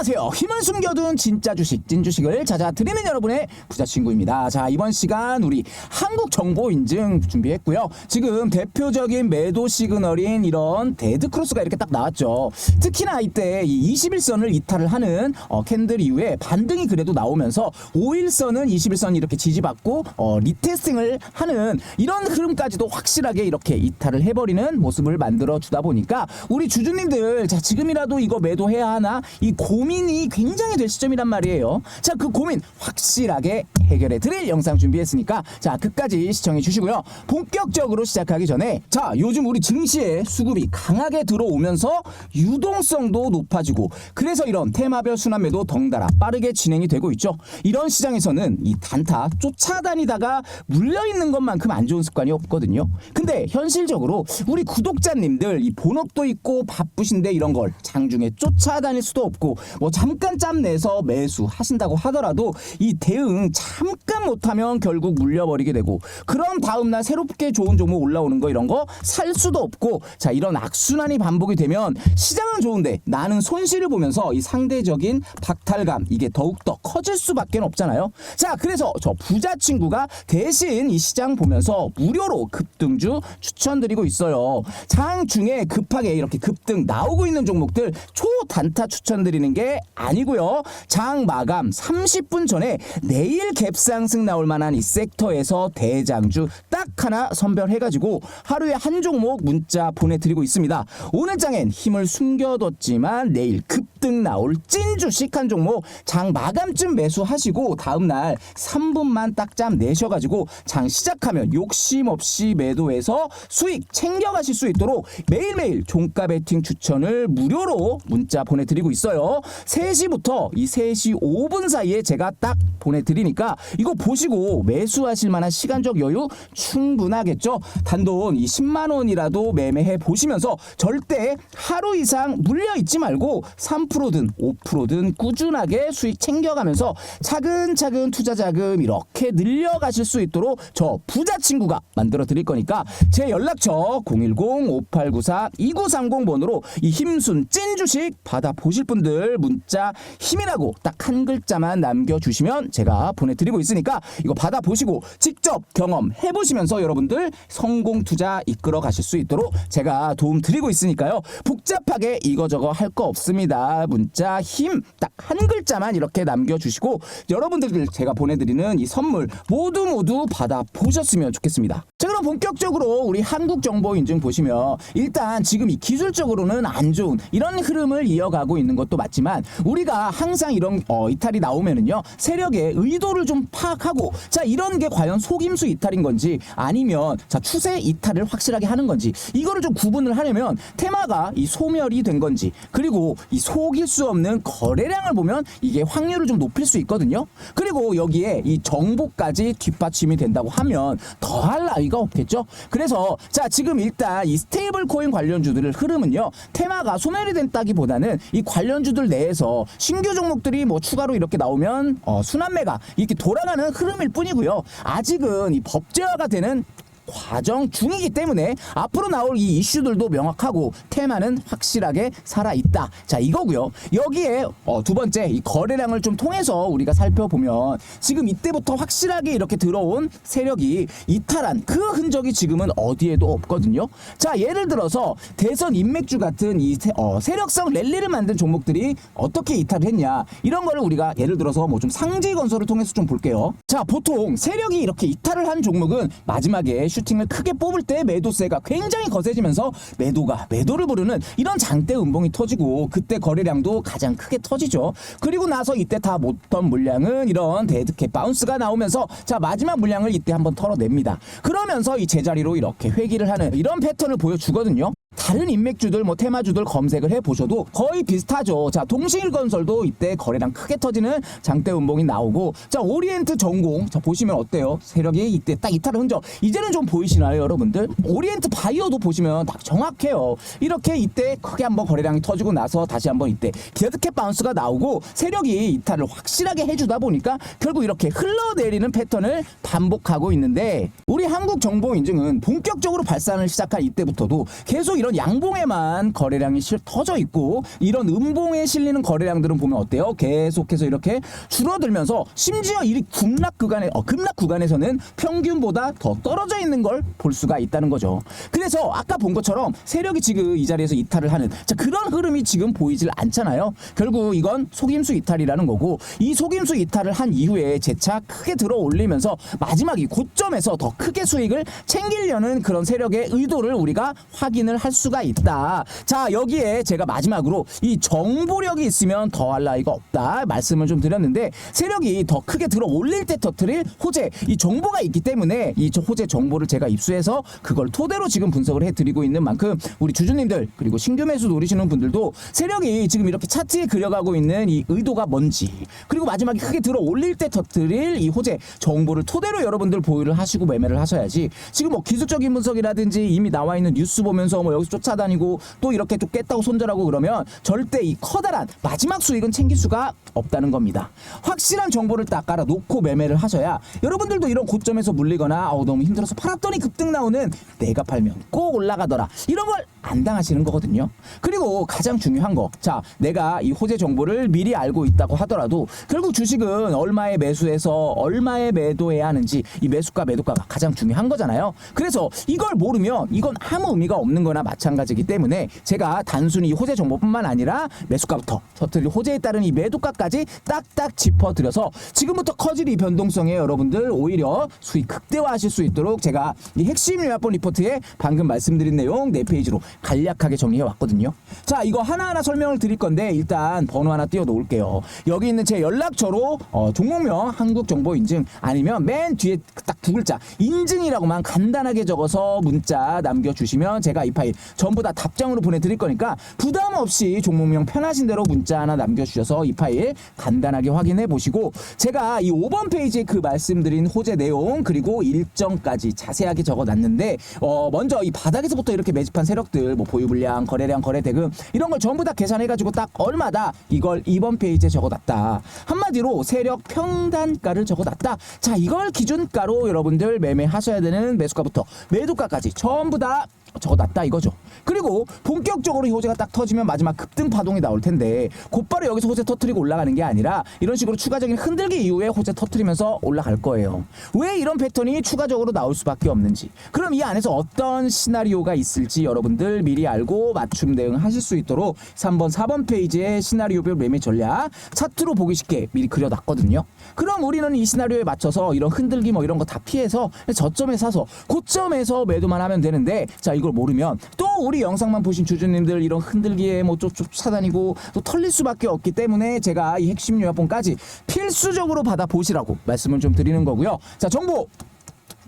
안녕하세요. 힘을 숨겨둔 진짜 주식, 찐 주식을 찾아 드리는 여러분의 부자 친구입니다. 자, 이번 시간 우리 한국 정보 인증 준비했고요. 지금 대표적인 매도 시그널인 이런 데드 크로스가 이렇게 딱 나왔죠. 특히나 이때 이 21선을 이탈을 하는 어, 캔들 이후에 반등이 그래도 나오면서 5일선은 21선 이렇게 지지받고 어, 리테스팅을 하는 이런 흐름까지도 확실하게 이렇게 이탈을 해버리는 모습을 만들어 주다 보니까 우리 주주님들 자 지금이라도 이거 매도해야 하나 이 고민 이 굉장히 될 시점이란 말이에요. 자 그 고민 확실하게 해결해 드릴 영상 준비했으니까 자 끝까지 시청해 주시고요. 본격적으로 시작하기 전에 자 요즘 우리 증시에 수급이 강하게 들어오면서 유동성도 높아지고 그래서 이런 테마별 순환매도 덩달아 빠르게 진행이 되고 있죠. 이런 시장에서는 이 단타 쫓아다니다가 물려 있는 것만큼 안 좋은 습관이 없거든요. 근데 현실적으로 우리 구독자님들 이 본업도 있고 바쁘신데 이런 걸 장중에 쫓아다닐 수도 없고 뭐 잠깐 짬 내서 매수 하신다고 하더라도 이 대응 잠깐 못하면 결국 물려버리게 되고 그럼 다음날 새롭게 좋은 종목 올라오는 거 이런 거 살 수도 없고 자 이런 악순환이 반복이 되면 시장은 좋은데 나는 손실을 보면서 이 상대적인 박탈감 이게 더욱더 커질 수밖에 없잖아요. 자 그래서 저 부자 친구가 대신 이 시장 보면서 무료로 급등주 추천드리고 있어요. 장 중에 급하게 이렇게 급등 나오고 있는 종목들 초단타 추천드리는 게 아니고요. 장 마감 30분 전에 내일 갭상승 나올 만한 이 섹터에서 대장주 딱 하나 선별해가지고 하루에 한 종목 문자 보내드리고 있습니다. 오늘 장엔 힘을 숨겨뒀지만 내일 급등 나올 찐 주식 한 종목 장 마감쯤 매수하시고 다음날 3분만 딱짬 내셔가지고 장 시작하면 욕심 없이 매도해서 수익 챙겨가실 수 있도록 매일매일 종가 베팅 추천을 무료로 문자 보내드리고 있어요. 3시부터 이 3시 5분 사이에 제가 딱 보내드리니까 이거 보시고 매수하실 만한 시간적 여유 충분하겠죠. 단돈 이 10만 원이라도 매매해 보시면서 절대 하루 이상 물려 있지 말고 3%든 5%든 꾸준하게 수익 챙겨가면서 차근차근 투자 자금 이렇게 늘려가실 수 있도록 저 부자 친구가 만들어 드릴 거니까 제 연락처 010-5894-2930번으로 이 힘순 찐 주식 받아 보실 분들 문자 힘이라고 딱 한 글자만 남겨주시면 제가 보내드리고 있으니까 이거 받아 보시고 직접 경험해 보시면서 여러분들 성공 투자 이끌어 가실 수 있도록 제가 도움 드리고 있으니까요. 복잡하게 이거저거 할 거 없습니다. 문자 힘 딱 한 글자만 이렇게 남겨주시고 여러분들 제가 보내드리는 이 선물 모두 모두 받아 보셨으면 좋겠습니다. 자 그럼 본격적으로 우리 한국 정보 인증 보시면 일단 지금 이 기술적으로는 안 좋은 이런 흐름을 이어가고 있는 것도 맞지만 우리가 항상 이런 어, 이탈이 나오면은요 세력의 의도를 좀 파악하고 자 이런 게 과연 속임수 이탈인 건지 아니면 자 추세 이탈을 확실하게 하는 건지 이거를 좀 구분을 하려면 테마가 이 소멸이 된 건지 그리고 이 속일 수 없는 거래량을 보면 이게 확률을 좀 높일 수 있거든요. 그리고 여기에 이 정보까지 뒷받침이 된다고 하면 더할 나위가 없겠죠? 그래서 자 지금 일단 이 스테이블 코인 관련주들을 흐름은요 테마가 소멸이 된다기보다는 이 관련주들 내 에서 신규 종목들이 뭐 추가로 이렇게 나오면 어, 순환매가 이렇게 돌아가는 흐름일 뿐이고요. 아직은 이 법제화가 되는 과정 중이기 때문에 앞으로 나올 이 이슈들도 명확하고 테마는 확실하게 살아 있다. 자 이거고요. 여기에 어, 두 번째 이 거래량을 좀 통해서 우리가 살펴보면 지금 이때부터 확실하게 이렇게 들어온 세력이 이탈한 그 흔적이 지금은 어디에도 없거든요. 자 예를 들어서 대선 인맥주 같은 이 세, 어, 세력성 랠리를 만든 종목들이 어떻게 이탈을 했냐 이런 거를 우리가 예를 들어서 뭐 좀 상지 건설을 통해서 좀 볼게요. 자 보통 세력이 이렇게 이탈을 한 종목은 마지막에 슈 팅을 크게 뽑을 때 매도세가 굉장히 거세지면서 매도가 매도를 부르는 이런 장대 음봉이 터지고 그때 거래량도 가장 크게 터지죠. 그리고 나서 이때 다 못던 물량은 이런 데드캣 바운스가 나오면서 자 마지막 물량을 이때 한번 털어냅니다. 그러면서 이 제자리로 이렇게 회귀를 하는 이런 패턴을 보여주거든요. 다른 인맥주들 뭐 테마주들 검색을 해 보셔도 거의 비슷하죠. 자 동식일건설도 이때 거래량 크게 터지는 장대 음봉이 나오고 자 오리엔트 전공 자 보시면 어때요? 세력이 이때 딱 이탈을 흔적 이제는 좀 보이시나요, 여러분들? 오리엔트 바이오도 보시면 딱 정확해요. 이렇게 이때 크게 한번 거래량이 터지고 나서 다시 한번 이때 데드캣 바운스가 나오고 세력이 이탈을 확실하게 해주다 보니까 결국 이렇게 흘러내리는 패턴을 반복하고 있는데 우리 한국 정보 인증은 본격적으로 발산을 시작한 이때부터도 계속 이런 양봉에만 거래량이 실 터져 있고 이런 음봉에 실리는 거래량들은 보면 어때요? 계속해서 이렇게 줄어들면서 심지어 이 급락 구간에 어, 급락 구간에서는 평균보다 더 떨어져 있는 걸 볼 수가 있다는 거죠. 그래서 아까 본 것처럼 세력이 지금 이 자리에서 이탈을 하는 자 그런 흐름이 지금 보이질 않잖아요. 결국 이건 속임수 이탈이라는 거고 이 속임수 이탈을 한 이후에 재차 크게 들어 올리면서 마지막 이 고점에서 더 크게 수익을 챙기려는 그런 세력의 의도를 우리가 확인을 할 수가 있다. 자 여기에 제가 마지막으로 이 정보력이 있으면 더할 나위가 없다 말씀을 좀 드렸는데 세력이 더 크게 들어 올릴 때 터트릴 호재 이 정보가 있기 때문에 이 저- 호재 정보를 제가 입수해서 그걸 토대로 지금 분석을 해드리고 있는 만큼 우리 주주님들 그리고 신규 매수 노리시는 분들도 세력이 지금 이렇게 차트에 그려가고 있는 이 의도가 뭔지 그리고 마지막에 크게 들어 올릴 때 터트릴 이 호재 정보를 토대로 여러분들 보유를 하시고 매매를 하셔야지 지금 뭐 기술적인 분석이라든지 이미 나와 있는 뉴스 보면서 뭐 여기서 쫓아다니고 또 이렇게 또 깼다고 손절하고 그러면 절대 이 커다란 마지막 수익은 챙길 수가 없다는 겁니다. 확실한 정보를 딱 깔아 놓고 매매를 하셔야 여러분들도 이런 고점에서 물리거나 어우 너무 힘들어서 팔았더니 급등 나오는 내가 팔면 꼭 올라가더라 이런 걸 안 당하시는 거거든요. 그리고 가장 중요한 거, 자 내가 이 호재 정보를 미리 알고 있다고 하더라도 결국 주식은 얼마에 매수해서 얼마에 매도해야 하는지 이 매수가 매도가가 가장 중요한 거잖아요. 그래서 이걸 모르면 이건 아무 의미가 없는 거나 마찬가지이기 때문에 제가 단순히 이 호재 정보뿐만 아니라 매수가부터 터트릴 호재에 따른 이 매도가까지 딱딱 짚어드려서 지금부터 커질 이 변동성에 여러분들 오히려 수익 극대화하실 수 있도록 제가 이 핵심 요약본 리포트에 방금 말씀드린 내용 네 페이지로 간략하게 정리해 왔거든요. 자, 이거 하나하나 설명을 드릴 건데 일단 번호 하나 띄워 놓을게요. 여기 있는 제 연락처로 어, 종목명 한국정보인증 아니면 맨 뒤에 딱 두 글자 인증이라고만 간단하게 적어서 문자 남겨주시면 제가 이 파일 전부 다 답장으로 보내드릴 거니까 부담 없이 종목명 편하신 대로 문자 하나 남겨주셔서 이 파일 간단하게 확인해 보시고 제가 이 5번 페이지에 그 말씀드린 호재 내용 그리고 일정까지 자세하게 적어놨는데 어 먼저 이 바닥에서부터 이렇게 매집한 세력들 뭐 보유 물량 거래량 거래 대금 이런 걸 전부 다 계산해가지고 딱 얼마다 이걸 2번 페이지에 적어놨다. 한마디로 세력 평단가를 적어놨다. 자 이걸 기준가로 여러분들 매매하셔야 되는 매수가부터 매도가까지 전부 다 적어놨다 이거죠. 그리고 본격적으로 이 호재가 딱 터지면 마지막 급등 파동이 나올 텐데 곧바로 여기서 호재 터트리고 올라가는 게 아니라 이런 식으로 추가적인 흔들기 이후에 호재 터트리면서 올라갈 거예요. 왜 이런 패턴이 추가적으로 나올 수밖에 없는지. 그럼 이 안에서 어떤 시나리오가 있을지 여러분들 미리 알고 맞춤 대응하실 수 있도록 3번, 4번 페이지에 시나리오별 매매 전략 차트로 보기 쉽게 미리 그려놨거든요. 그럼 우리는 이 시나리오에 맞춰서 이런 흔들기 뭐 이런 거 다 피해서 저점에 사서 고점에서 매도만 하면 되는데 자 이걸 모르면 또 우리 영상만 보신 주주님들 이런 흔들기에 뭐 쫓쫓 차다니고 또 털릴 수밖에 없기 때문에 제가 이 핵심 요약본까지 필수적으로 받아 보시라고 말씀을 좀 드리는 거고요. 자 정보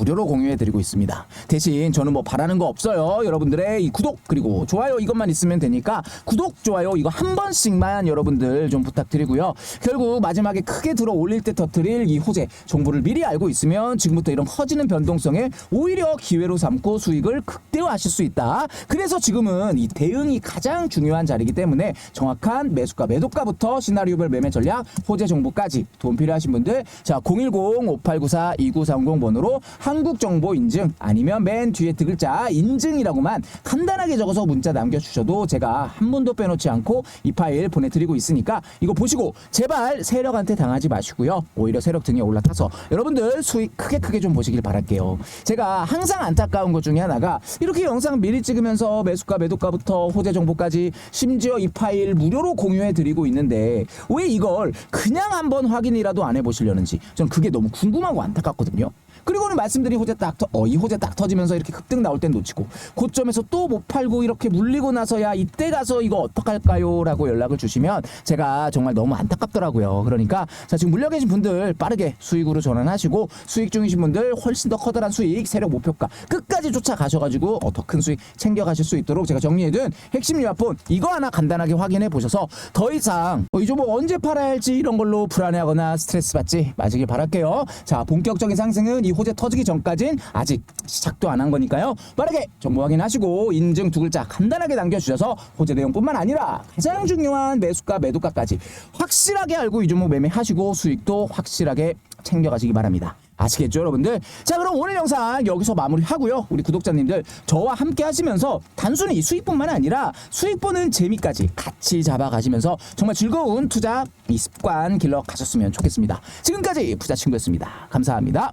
무료로 공유해드리고 있습니다. 대신 저는 뭐 바라는 거 없어요. 여러분들의 이 구독 그리고 좋아요 이것만 있으면 되니까 구독 좋아요 이거 한 번씩만 여러분들 좀 부탁드리고요. 결국 마지막에 크게 들어 올릴 때 터트릴 이 호재 정보를 미리 알고 있으면 지금부터 이런 커지는 변동성에 오히려 기회로 삼고 수익을 극대화하실 수 있다. 그래서 지금은 이 대응이 가장 중요한 자리이기 때문에 정확한 매수가 매도가부터 시나리오별 매매 전략 호재 정보까지 도움 필요하신 분들 자 010-5894-2930 번호로 한국 정보 인증 아니면 맨 뒤에 두 글자 인증이라고만 간단하게 적어서 문자 남겨주셔도 제가 한 분도 빼놓지 않고 이 파일 보내드리고 있으니까 이거 보시고 제발 세력한테 당하지 마시고요. 오히려 세력 등에 올라타서 여러분들 수익 크게 크게 좀 보시길 바랄게요. 제가 항상 안타까운 것 중에 하나가 이렇게 영상 미리 찍으면서 매수가 매도가부터 호재 정보까지 심지어 이 파일 무료로 공유해 드리고 있는데 왜 이걸 그냥 한번 확인이라도 안 해보시려는지 저는 그게 너무 궁금하고 안타깝거든요. 그리고는 말씀드린 호재 딱, 터, 어, 이 호재 딱 터지면서 이렇게 급등 나올 땐 놓치고 고점에서 또 못 팔고 이렇게 물리고 나서야 이때 가서 이거 어떡할까요? 라고 연락을 주시면 제가 정말 너무 안타깝더라고요. 그러니까 자, 지금 물려 계신 분들 빠르게 수익으로 전환하시고 수익 중이신 분들 훨씬 더 커다란 수익 세력 목표가 끝까지 쫓아가셔가지고 어, 더 큰 수익 챙겨가실 수 있도록 제가 정리해둔 핵심 요약본 이거 하나 간단하게 확인해 보셔서 더 이상 어, 이제 뭐 언제 팔아야 할지 이런 걸로 불안해하거나 스트레스 받지 마시길 바랄게요. 자 본격적인 상승은 이 호재 터지기 전까진 아직 시작도 안 한 거니까요. 빠르게 정보 확인하시고 인증 두 글자 간단하게 남겨주셔서 호재 내용뿐만 아니라 가장 중요한 매수가 매도가까지 확실하게 알고 이 종목 매매하시고 수익도 확실하게 챙겨가시기 바랍니다. 아시겠죠, 여러분들? 자, 그럼 오늘 영상 여기서 마무리하고요. 우리 구독자님들 저와 함께 하시면서 단순히 수익뿐만 아니라 수익 보는 재미까지 같이 잡아가시면서 정말 즐거운 투자 이 습관 길러 가셨으면 좋겠습니다. 지금까지 부자 친구였습니다. 감사합니다.